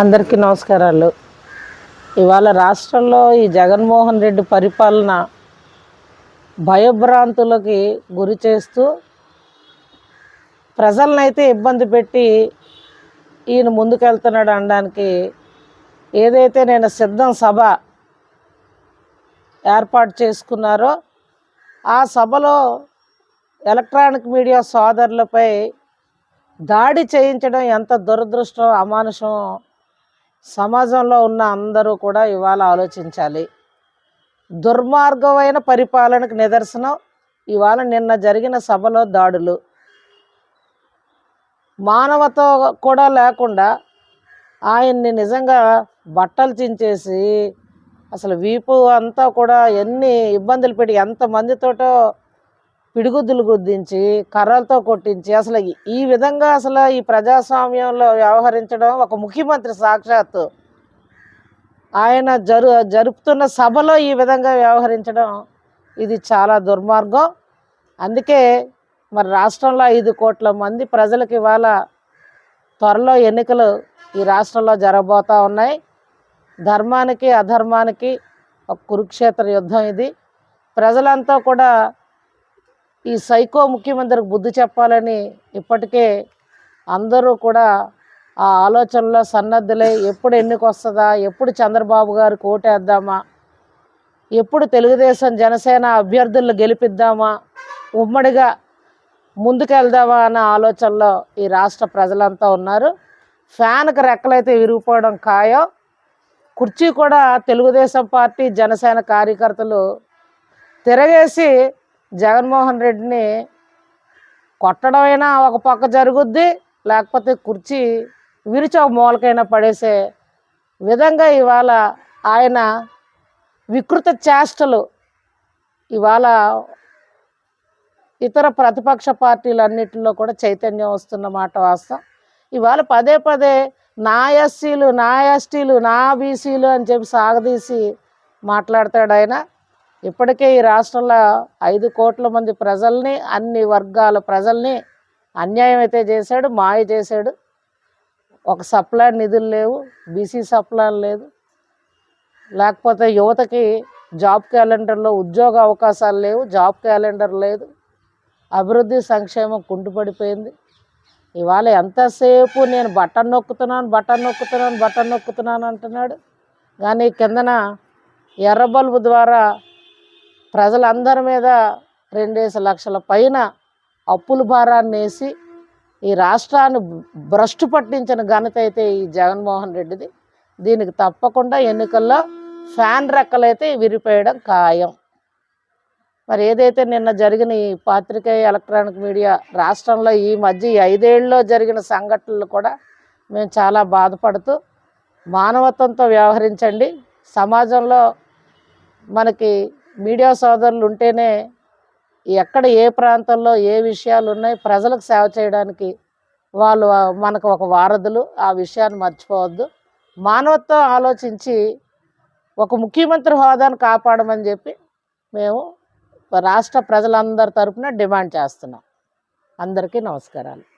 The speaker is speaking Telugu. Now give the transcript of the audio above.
అందరికీ నమస్కారాలు. ఇవాళ రాష్ట్రంలో ఈ జగన్మోహన్ రెడ్డి పరిపాలన భయభ్రాంతులకి గురి చేస్తూ ప్రజలనైతే ఇబ్బంది పెట్టి ఈయన ముందుకెళ్తున్నాడు అనడానికి ఏదైతే నేను సిద్ధం సభ ఏర్పాటు చేసుకున్నారో ఆ సభలో ఎలక్ట్రానిక్ మీడియా సోదరులపై దాడి చేయించడం ఎంత దురదృష్టం అమానుషం సమాజంలో ఉన్న అందరూ కూడా ఇవాళ ఆలోచించాలి. దుర్మార్గమైన పరిపాలనకు నిదర్శనం ఇవాళ నిన్న జరిగిన సభలో దాడులు. మానవత కూడా లేకుండా ఆయన్ని నిజంగా బట్టలు చించేసి అసలు వీపు అంతా కూడా ఎన్ని ఇబ్బందులు పెట్టి ఎంతమందితోటో పిడుగుద్దులు గుద్దించి కర్రలతో కొట్టించి అసలు ఈ- ఈ విధంగా అసలు ఈ ప్రజాస్వామ్యంలో వ్యవహరించడం ఒక ముఖ్యమంత్రి సాక్షాత్తు. ఆయన జరు జరుపుతున్న సభలో ఈ విధంగా వ్యవహరించడం ఇది చాలా దుర్మార్గం. అందుకే మరి రాష్ట్రంలో ఐదు కోట్ల మంది ప్రజలకు ఇవాళ త్వరలో ఎన్నికలు ఈ రాష్ట్రంలో జరగబోతూ ఉన్నాయి. ధర్మానికి అధర్మానికి ఒక కురుక్షేత్ర యుద్ధం ఇది. ప్రజలంతా కూడా ఈ సైకో ముఖ్యమంత్రికి బుద్ధి చెప్పాలని ఇప్పటికే అందరూ కూడా ఆ ఆలోచనలో సన్నద్ధులై ఎప్పుడు ఎన్నికొస్తుందా ఎప్పుడు చంద్రబాబు గారికి ఓటేద్దామా ఎప్పుడు తెలుగుదేశం జనసేన అభ్యర్థులను గెలిపిద్దామా ఉమ్మడిగా ముందుకెళ్దామా అన్న ఆలోచనలో ఈ రాష్ట్ర ప్రజలంతా ఉన్నారు. ఫ్యాన్కి రెక్కలైతే విరిగిపోవడం ఖాయం. కుర్చీ కూడా తెలుగుదేశం పార్టీ జనసేన కార్యకర్తలు తిరగేసి జగన్మోహన్ రెడ్డిని కొట్టడమైనా ఒక పక్క జరుగుద్ది లేకపోతే కుర్చీ విరిచి ఒక మూలకైనా పడేసే విధంగా ఇవాళ ఆయన వికృత చేష్టలు ఇవాళ ఇతర ప్రతిపక్ష పార్టీలన్నింటిలో కూడా చైతన్యం వస్తున్న మాట వాస్తవం. ఇవాళ పదే పదే నా ఎస్సీలు నా ఎస్టీలు నా బీసీలు అని చెప్పి సాగదీసి మాట్లాడతాడు ఆయన. ఇప్పటికే ఈ రాష్ట్రంలో ఐదు కోట్ల మంది ప్రజల్ని అన్ని వర్గాల ప్రజల్ని అన్యాయం అయితే చేశాడు మాయ చేశాడు. ఒక సప్లై నిధులు లేవు బీసీ సప్లై లేదు. లేకపోతే యువతకి జాబ్ క్యాలెండర్లో ఉద్యోగ అవకాశాలు లేవు జాబ్ క్యాలెండర్ లేదు. అభివృద్ధి సంక్షేమం కుంటుపడిపోయింది. ఇవాళ ఎంతసేపు నేను బటన్ నొక్కుతున్నాను బటన్ నొక్కుతున్నాను బటన్ నొక్కుతున్నాను అంటున్నాడు. కానీ కిందన ఎర్ర బల్బు ద్వారా ప్రజలందరి మీద రెండేసి లక్షల పైన అప్పుల భారాన్ని వేసి ఈ రాష్ట్రాన్ని భ్రష్టు పట్టించిన ఘనత అయితే ఈ జగన్మోహన్ రెడ్డిది. దీనికి తప్పకుండా ఎన్నికల్లో ఫ్యాన్ రెక్కలైతే విరిపోయడం ఖాయం. మరి ఏదైతే నిన్న జరిగిన ఈ పాత్రికేయ ఎలక్ట్రానిక్ మీడియా రాష్ట్రంలో ఈ మధ్య ఈ ఐదేళ్ళలో జరిగిన సంఘటనలు కూడా మేము చాలా బాధపడుతూ మానవత్వంతో వ్యవహరించండి. సమాజంలో మనకి మీడియా సోదరులు ఉంటేనే ఎక్కడ ఏ ప్రాంతంలో ఏ విషయాలు ఉన్నాయి ప్రజలకు సేవ చేయడానికి వాళ్ళు మనకు ఒక వారధులు ఆ విషయాన్ని మర్చిపోవద్దు. మానవత్వం ఆలోచించి ఒక ముఖ్యమంత్రి హోదాను కాపాడమని చెప్పి మేము రాష్ట్ర ప్రజలందరి తరఫున డిమాండ్ చేస్తున్నాం. అందరికీ నమస్కారాలు.